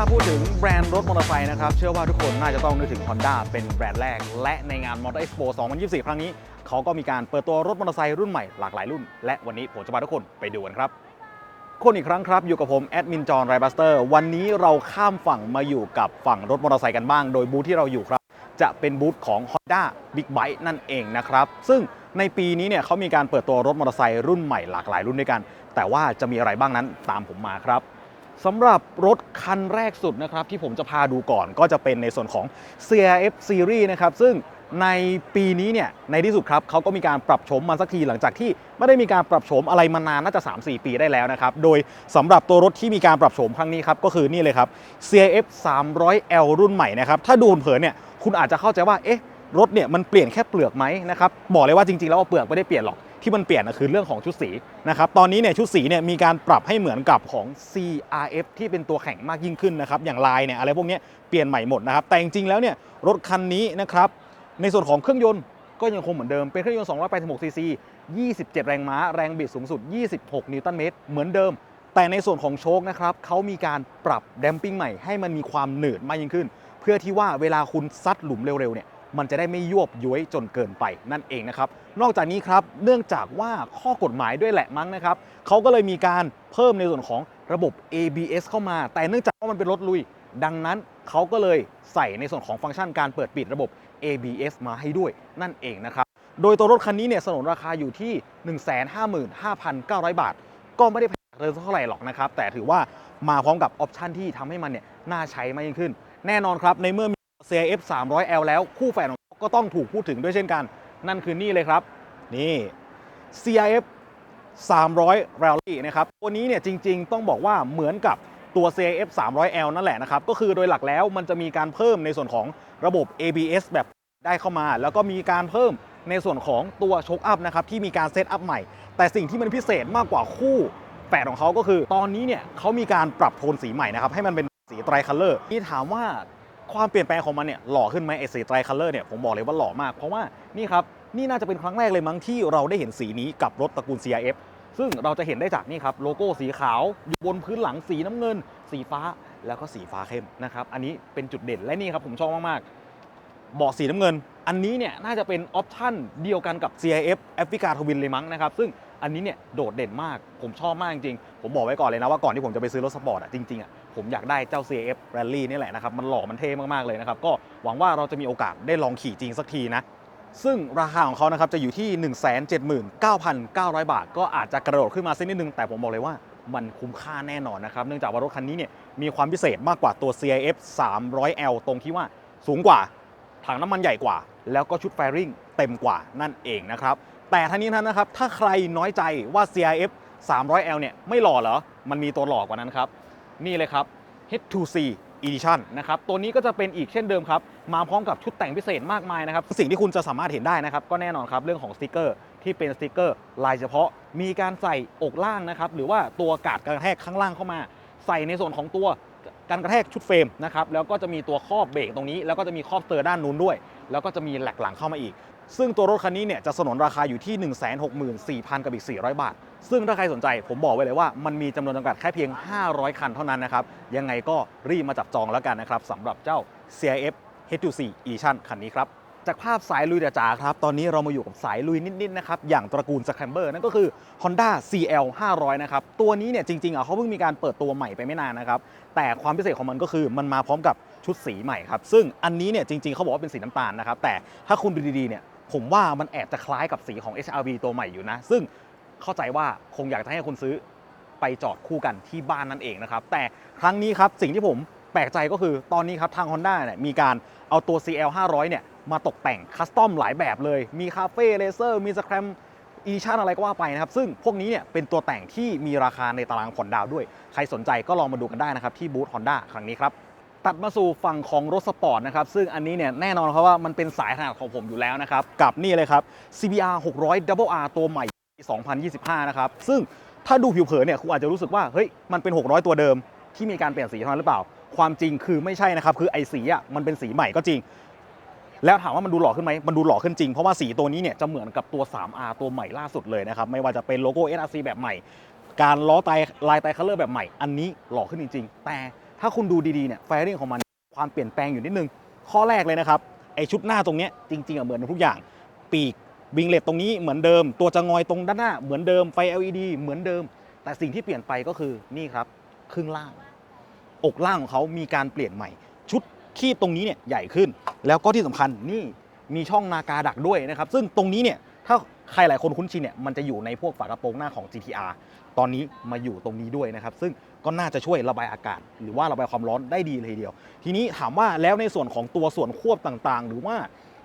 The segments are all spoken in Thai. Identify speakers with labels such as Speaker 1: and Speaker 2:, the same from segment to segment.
Speaker 1: าพูดถึงแบรถมอเตอร์ไซค์นะครับ เชื่อว่าทุกคนน่าจะต้องนึกถึง Honda เป็นแบรนด์แรก และในงาน Motor Expo 2024 ครั้งนี้ เขาก็มีการเปิดตัวรถมอเตอร์ไซค์รุ่นใหม่หลากหลายรุ่น และวันนี้ผมจะพาทุกคนไปดูกันครับ คนอีกครั้งครับ อยู่กับผมแอดมินจอห์นไรบัสเตอร์วันนี้เราข้ามฝั่งมาอยู่กับฝั่งรถมอเตอร์ไซค์กันบ้าง โดยบูธที่เราอยู่ครับ จะเป็นบูธของ Honda Big Bike นั่นเองนะครับซึ่งในปีนี้เนี่ยเขามีการเปิดตัวรถมอเตอร์ไซค์รุ่นใหม่หลากหลายรุ่นด้วยกัน แต่ว่าจะมีอะไรบ้างนั้นตามผมมาครับ สำหรับรถคันแรกสุดนะครับที่ผมจะพาดูก่อนก็จะเป็นในส่วนของ CRF Series นะครับ ซึ่งในปีนี้เนี่ยในที่สุดครับเขาก็มีการปรับโฉมมาสักทีหลังจากที่ไม่ได้มีการปรับโฉมอะไรมานานน่าจะ 3-4 ปีได้แล้วนะครับ โดยสำหรับตัวรถที่มีการปรับโฉมครั้งนี้ครับก็คือนี่เลยครับ CF 300L รุ่นใหม่นะครับ ถ้าดูเผินเนี่ยคุณอาจจะเข้าใจว่าเอ๊ะรถเนี่ยมันเปลี่ยนแค่เปลือกไหมนะครับบอกเลยว่าจริงๆแล้วเปลือกไม่ได้เปลี่ยนหรอก ที่มันเปลี่ยนนะคือเรื่องของชุดสีนะครับตอนนี้เนี่ยชุดสีเนี่ยมีการปรับให้เหมือนกับของ CRF ที่เป็นตัวแข่งมากยิ่งขึ้นนะครับอย่างลายเนี่ยอะไรพวกนี้เปลี่ยนใหม่หมดนะครับแต่จริงๆแล้วเนี่ยรถคันนี้นะครับในส่วนของเครื่องยนต์ก็ยังคงเหมือนเดิม เป็นเครื่องยนต์ 286 ซีซี 27 แรงม้า แรงบิดสูงสุด 26 นิวตันเมตร เหมือนเดิม แต่ในส่วนของโชคนะครับเขามีการปรับแดมปิ้งใหม่ให้มันมีความหนืดมากยิ่งขึ้น เพื่อที่ว่าเวลาคุณซัดหลุมเร็วๆเนี่ย มันจะได้ไม่ยวบย้วยจนเกินไปนั่นเองนะครับ นอกจากนี้ครับ เนื่องจากว่าข้อกฎหมายด้วยแหละมั้งนะครับเขาก็เลยมีการเพิ่มในส่วนของระบบ ABS เข้ามา แต่เนื่องจากว่ามันเป็นรถลุย ดังนั้นเขาก็เลยใส่ในส่วนของฟังก์ชันการเปิดปิดระบบ ABS มาให้ด้วยนั่นเองนะครับ โดยตัวรถคันนี้เนี่ยสนนราคาอยู่ที่ 155,900 บาท ก็ไม่ได้แพงเลยเท่าไหร่หรอกนะครับ แต่ถือว่ามาพร้อมกับออปชันที่ทำให้มันเนี่ยน่าใช้มากยิ่งขึ้น แน่นอนครับในเมื่อ CIF 300L แล้วคู่แฝดของเขาก็ต้องถูกพูดถึงด้วยเช่นกัน นั่นคือนี่เลยครับ นี่ CIF 300 Rally นะครับตัวนี้เนี่ยจริง ๆ ต้องบอกว่าเหมือนกับตัว CIF 300L นั่นแหละนะครับ ก็คือโดยหลักแล้วมันจะมีการเพิ่มในส่วนของระบบ ABS แบบได้เข้ามา แล้วก็มีการเพิ่มในส่วนของตัวโชคอัพนะครับที่มีการเซตอัพใหม่ แต่สิ่งที่มันพิเศษมากกว่าคู่แฝดของเขาก็คือ ตอนนี้เนี่ยเขามีการปรับโทนสีใหม่นะครับให้มันเป็นสีไตรคัลเลอร์ที่ถามว่า ความเปลี่ยนแปลงของมันเนี่ยหล่อขึ้นไหมไอสีไตรคัลเลอร์เนี่ยผมบอกเลยว่าหล่อมาก เพราะว่านี่ครับนี่น่าจะเป็นครั้งแรกเลยมั้งที่เราได้เห็นสีนี้กับรถตระกูล CRF ซึ่งเราจะเห็นได้จากนี่ครับโลโก้สีขาวอยู่บนพื้นหลังสีน้ำเงิน สีฟ้าแล้วก็สีฟ้าเข้มนะครับอันนี้เป็นจุดเด่นและนี่ครับผมชอบมากๆเบาะสีน้ำเงิน อันนี้เนี่ยน่าจะเป็นออปชั่นเดียวกันกับ CRF แอฟริกาทวินเลยมั้งนะครับซึ่งอันนี้เนี่ยโดดเด่นมากผมชอบมากจริงๆ ผมบอกไว้ก่อนเลยนะว่าก่อนที่ผมจะไปซื้อรถสปอร์ตอะจริงๆอะ ผมอยากได้เจ้า CF Rally นี่แหละนะครับ มันหล่อมันเท่มาก ๆ เลยนะครับ ก็หวังว่าเราจะมีโอกาสได้ลองขี่จริงสักทีนะ ซึ่งราคาของเขานะครับจะอยู่ที่ 179,900 บาท ก็อาจจะกระโดดขึ้นมาสักนิดนึง แต่ผมบอกเลยว่ามันคุ้มค่าแน่นอนนะครับ เนื่องจากว่ารถคันนี้เนี่ยมีความพิเศษมากกว่าตัว CIF 300L ตรงที่ว่าสูงกว่า ถังน้ำมันใหญ่กว่า แล้วก็ชุดไฟริ่งเต็มกว่านั่นเองนะครับ แต่ทั้งนี้ทั้งนั้นนะครับ ถ้าใครน้อยใจว่า CIF 300L เนี่ยไม่หล่อเหรอ มันมีตัวหล่อกว่านั้นครับ นี่เลยครับ H2C Edition นะครับตัวนี้ก็จะเป็นอีกเช่นเดิมครับ มาพร้อมกับชุดแต่งพิเศษมากมายนะครับ สิ่งที่คุณจะสามารถเห็นได้นะครับ ก็แน่นอนครับเรื่องของสติกเกอร์ที่เป็นสติกเกอร์ ลายเฉพาะ มีการใส่อกล่างนะครับ หรือว่าตัวกาดกระแทกข้างล่างเข้ามา ใส่ในส่วนของตัวการกระแทกชุดเฟรมนะครับ แล้วก็จะมีตัวครอบเบรกตรงนี้ แล้วก็จะมีครอบเตอร์ด้านนู้นด้วย แล้วก็จะมีแหลกหลังเข้ามาอีก ซึ่งตัวรถคันนี้เนี่ยจะสนนราคาอยู่ที่ 164,000 กับอีก 400 บาท ซึ่งถ้าใครสนใจผมบอกไว้เลยว่ามันมีจำนวนจำกัดแค่เพียง 500 คันเท่านั้นนะครับ ยังไงก็รีบมาจับจองแล้วกันนะครับสำหรับเจ้า CIF H2C Edition คันนี้ครับจากภาพสายลุยจ๋าครับ ตอนนี้เรามาอยู่กับสายลุยนิดๆนะครับ อย่างตระกูล Scrambler นั่นก็คือ Honda CL 500 นะครับ ตัวนี้เนี่ยจริงๆอะเขาเพิ่งมีการเปิดตัวใหม่ไปไม่นานนะครับ แต่ความพิเศษของมันก็คือมันมาพร้อมกับชุดสีใหม่ครับ ซึ่งอันนี้เนี่ยจริงๆเขาบอกว่าเป็นสีน้ำตาลนะครับ แต่ถ้าคุณดูดีๆเนี่ยผมว่ามันแอบจะคล้ายกับสีของ HRV ตัวใหม่อยู่นะ ซึ่ง เข้าใจว่าคงอยากจะให้คุณซื้อไปจอดคู่กันที่บ้านนั่นเองนะครับ แต่ครั้งนี้ครับสิ่งที่ผมแปลกใจก็คือตอนนี้ครับทาง Honda เนี่ยมีการเอาตัว CL 500เนี่ยมาตกแต่งคัสตอมหลายแบบเลย มีคาเฟ่เลเซอร์มีสแครมอีชั่นอะไรก็ว่าไปนะครับ ซึ่งพวกนี้เนี่ยเป็นตัวแต่งที่มีราคาในตารางผ่อนดาวด้วย ใครสนใจก็ลองมาดูกันได้นะครับ ที่บูธ Honda ครั้งนี้ครับ ตัดมาสู่ฝั่งของรถสปอร์ตนะครับ ซึ่งอันนี้เนี่ยแน่นอนครับว่ามันเป็นสายถนัดของผมอยู่แล้วนะครับ กับนี่เลยครับ CBR 600 Double R ตัวใหม่ 2025 นะครับ ซึ่งถ้าดูผิวเผินเนี่ยคุณอาจจะรู้สึกว่าเฮ้ยมันเป็น 600 ตัวเดิมที่มีการเปลี่ยนสีเท่านั้นหรือเปล่า ความจริงคือไม่ใช่นะครับ คือไอสีอะมันเป็นสีใหม่ก็จริง แล้วถามว่ามันดูหล่อขึ้นไหมมันดูหล่อขึ้นจริง เพราะว่าสีตัวนี้เนี่ยจะเหมือนกับตัว 3R ตัวใหม่ล่าสุดเลยนะครับ ไม่ว่าจะเป็นโลโก้ NRC แบบใหม่ การล้อไตลายไตคัลเลอร์แบบใหม่ อันนี้หล่อขึ้นจริง ๆ แต่ถ้าคุณดูดีๆเนี่ยไฟริ่งของมันความเปลี่ยนแปลงอยู่นิดนึง ข้อแรกเลยนะครับไอชุดหน้าตรงนี้จริงๆอะเหมือนทุกอย่างปีก วิงเลตตรงนี้เหมือนเดิม ตัวจะงอยตรงด้านหน้าเหมือนเดิมไฟ LED เหมือนเดิม แต่สิ่งที่เปลี่ยนไปก็คือนี่ครับครึ่งล่าง อกล่างของเขามีการเปลี่ยนใหม่ ชุดคีบตรงนี้เนี่ยใหญ่ขึ้น แล้วก็ที่สำคัญนี่มีช่องนากาดักด้วยนะครับซึ่งตรงนี้เนี่ยถ้าใครหลายคนคุ้นชินเนี่ยมันจะอยู่ในพวกฝากระโปรงหน้าของ GTR ตอนนี้มาอยู่ตรงนี้ด้วยนะครับ ซึ่งก็น่าจะช่วยระบายอากาศ หรือว่าระบายความร้อนได้ดีเลยทีเดียว ทีนี้ถามว่าแล้วในส่วนของตัวส่วนควบต่างๆ หรือว่า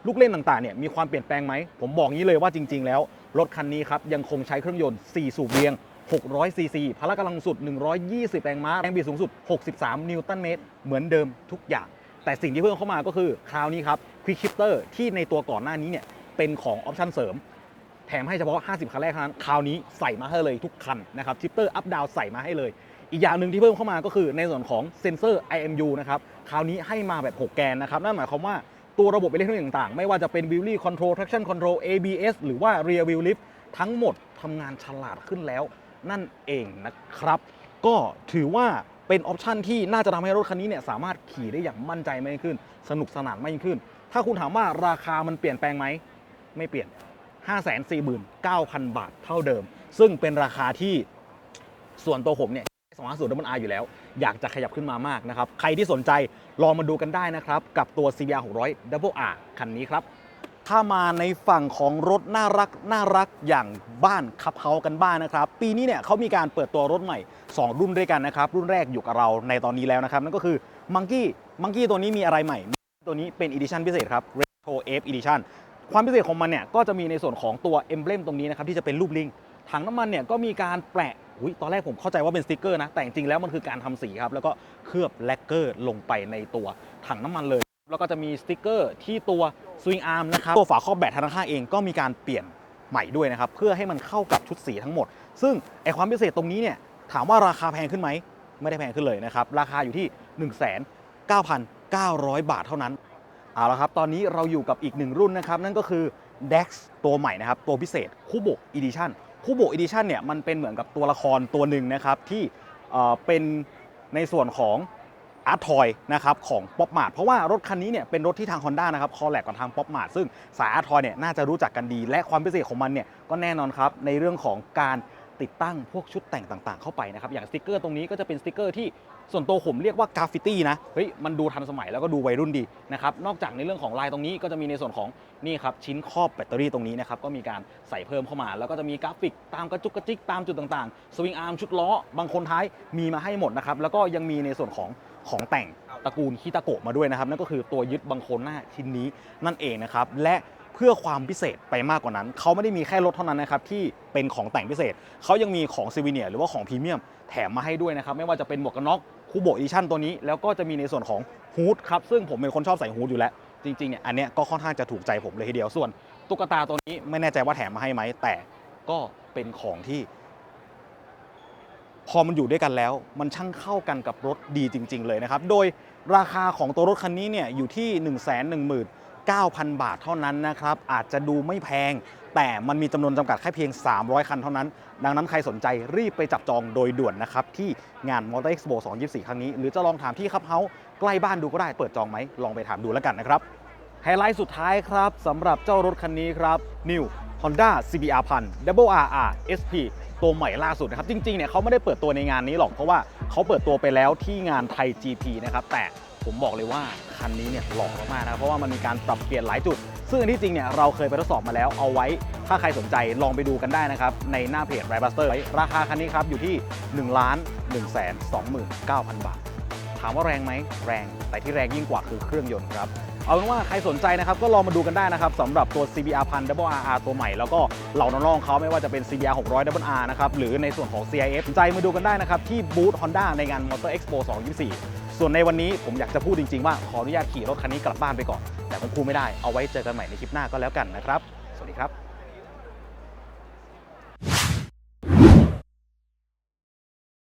Speaker 1: ลูกเล่นต่างๆเนี่ยมีความเปลี่ยนแปลงไหม ผมบอกงี้เลยว่าจริง ๆ แล้ว รถคันนี้ครับยังคงใช้เครื่องยนต์ 4 สูบเรียง 600 ซีซี พละกำลังสุด 120 แรงม้า แรงบิดสูงสุด 63 นิวตันเมตร เหมือนเดิมทุกอย่าง แต่สิ่งที่เพิ่มเข้ามาก็คือ คราวนี้ครับ Quick Shifter ที่ในตัวก่อนหน้านี้เนี่ยเป็นของออปชั่นเสริม แถมให้เฉพาะ 50 คันแรกเท่านั้น คราวนี้ใส่มาให้เลยทุกคันนะครับชิปเตอร์อัพดาวใส่มาให้เลย อีกอย่างหนึ่งที่เพิ่มเข้ามาก็คือในส่วนของเซนเซอร์ IMU นะครับ คราวนี้ให้มาแบบ 6 แกนนะครับ นั่นหมายความว่า ตัวระบบอิเล็กทรอนิกส์ต่างๆ ไม่ว่าจะเป็น Wheelie Control Traction Control ABS หรือว่า Rear Wheel Lift ทั้งหมดทำงานฉลาดขึ้นแล้ว นั่นเองนะครับ ก็ถือว่าเป็นออปชันที่น่าจะทำให้รถคันนี้เนี่ยสามารถขี่ได้อย่างมั่นใจมากยิ่งขึ้น สนุกสนานมากยิ่งขึ้น ถ้าคุณถามว่าราคามันเปลี่ยนแปลงไหม ไม่เปลี่ยน 549,000 บาทเท่าเดิม ซึ่งเป็นราคาที่ส่วนตัวผมเนี่ย 250 Double R อยู่แล้ว อยากจะขยับขึ้นมามากนะครับ ใครที่สนใจลองมาดูกันได้นะครับ กับตัว CBR 600 Double R คันนี้ครับ ถ้ามาในฝั่งของรถน่ารักน่ารักอย่างบ้านคับเฮากันบ้านนะครับ ปีนี้เนี่ยเขามีการเปิดตัวรถใหม่ 2 รุ่นด้วยกันนะครับ รุ่นแรกอยู่กับเราในตอนนี้แล้วนะครับนั่นก็คือ Monkey Monkey ตัวนี้มีอะไรใหม่ ตัวนี้เป็น Edition พิเศษครับ Retro F Edition ความพิเศษของมันเนี่ยก็จะมีในส่วนของตัว emblem ตรงนี้นะครับที่จะเป็นรูปลิงถังน้ำมันเนี่ยก็มีการแปะ อุยตอนแรกผมเข้าใจว่าเป็นสติกเกอร์นะ แต่จริงๆแล้วมันคือการทำสีครับ แล้วก็เคลือบแลกเกอร์ลงไปในตัวถังน้ำมันเลย แล้วก็จะมีสติกเกอร์ที่ตัวสวิงอาร์มนะครับ ตัวฝาครอบแบตทางข้างเองก็มีการเปลี่ยนใหม่ด้วยนะครับ เพื่อให้มันเข้ากับชุดสีทั้งหมด ซึ่งไอความพิเศษตรงนี้เนี่ย ถามว่าราคาแพงขึ้นไหม ไม่ได้แพงขึ้นเลยนะครับ ราคาอยู่ที่ 1,9,900 บาทเท่านั้น เอาละครับ ตอนนี้เราอยู่กับอีกหนึ่งรุ่นนะครับ นั่นก็คือ DEX ตัวใหม่นะครับ ตัวพิเศษคูโบ Edition คูโบอิดิชันเนี่ยมันเป็นเหมือนกับตัวละครตัวหนึ่งนะครับที่เป็นในส่วนของอาร์ทอยนะครับของป๊อปมา t เพราะว่ารถคันนี้เนี่ยเป็นรถที่ทาง Honda นะครับคอลแลกกับทางป๊อปมา t ซึ่งสายอาร์ทอยเนี่ยน่าจะรู้จักกันดี และความพิเศษของมันเนี่ยก็แน่นอนครับในเรื่องของการติดตั้งพวกชุดแต่งต่างๆ เข้าไปนะครับอย่างสติกเกอร์ตรงนี้ก็จะเป็นสติกเกอร์ที่ ส่วนตัวผมเรียกว่ากราฟฟิตี้นะเฮ้ยมันดูทันสมัยแล้วก็ดูวัยรุ่นดีนะครับนอกจากในเรื่องของลายตรงนี้ก็จะมีในส่วนของนี่ครับชิ้นครอบแบตเตอรี่ตรงนี้นะครับก็มีการใส่เพิ่มเข้ามา แล้วก็จะมีกราฟิกตามกระจุกกระจิกตามจุดต่างๆ สวิงอาร์มชุดล้อบางคนท้ายมีมาให้หมดนะครับแล้วก็ยังมีในส่วนของของแต่งตระกูลคิตาโกะมาด้วยนะครับนั่นก็คือตัวยึดบังโคลนหน้าชิ้นนี้นั่นเองนะครับและเพื่อความพิเศษไปมากกว่านั้น เขาไม่ได้มีแค่รถเท่านั้นนะครับที่เป็นของแต่งพิเศษ เขายังมีของซีวเนียหรือว่าของพรีเมียมแถมมาให้ด้วยนะครับไม่ว่าจะเป็นหมวกกันน็อก คูโบอีชั่นตัวนี้ แล้วก็จะมีในส่วนของฮูดครับ ซึ่งผมเป็นคนชอบใส่ฮูดอยู่แล้ว จริงๆเนี่ยอันเนี้ยก็ค่อนข้างจะถูกใจผมเลยทีเดียวส่วน ตุ๊กตาตัวนี้ไม่แน่ใจว่าแถมมาให้ไหม แต่ก็เป็นของที่ พอมันอยู่ด้วยกันแล้ว มันช่างเข้ากันกับรถดีจริง ๆ เลยนะครับ โดยราคาของตัวรถคันนี้เนี่ยอยู่ที่ 1 1 9 0 0 0 บาทเท่านั้นนะครับอาจจะดูไม่แพง แต่มันมีจำนวนจำกัดแค่เพียง 300 คันเท่านั้น ดังนั้นใครสนใจรีบไปจับจองโดยด่วนนะครับ ที่งาน Motor Expo 2024 ครั้งนี้ หรือจะลองถามที่คับเฮาใกล้บ้านดูก็ได้เปิดจองไหมลองไปถามดูแล้วกันนะครับไฮไลท์สุดท้ายครับสำหรับเจ้ารถคันนี้ครับ New Honda CBR 1000 Double RR SP ตัวใหม่ล่าสุดนะครับ จริงๆเนี่ยเขาไม่ได้เปิดตัวในงานนี้หรอกเพราะว่าเขาเปิดตัวไปแล้วที่งานไทย GP นะครับแต่ ผมบอกเลยว่าคันนี้เนี่ยหล่อมากๆนะครับเพราะว่ามันมีการปรับเปลี่ยนหลายจุด ซึ่งอันที่จริงเนี่ยเราเคยไปทดสอบมาแล้วเอาไว้ ถ้าใครสนใจลองไปดูกันได้นะครับ ในหน้าเพจ r i b u s t e r ราคาคันนี้ครับอยู่ที่ 1 ล้าน1 2 9 0 0 0 บาท ถามว่าแรงไหมแรง แต่ที่แรงยิ่งกว่าคือเครื่องยนต์ครับเอาเป็นว่าใครสนใจนะครับก็ลองมาดูกันได้นะครับสำหรับตัว CBR 1000 Double RR ตัวใหม่ แล้วก็เหล่าน้องๆเขาไม่ว่าจะเป็น CBR 600 Double R นะครับหรือในส่วนของ CIF สนใจมาดูกันได้นะครับที่บูธ Honda ในงาน Motor Expo 2024 ส่วนในวันนี้ผมอยากจะพูดจริง ๆ ว่าขออนุญาตขี่รถคันนี้กลับบ้านไปก่อน แต่ผมพูดไม่ได้เอาไว้เจอกันใหม่ในคลิปหน้าก็แล้วกันนะครับ สวัสดีครับ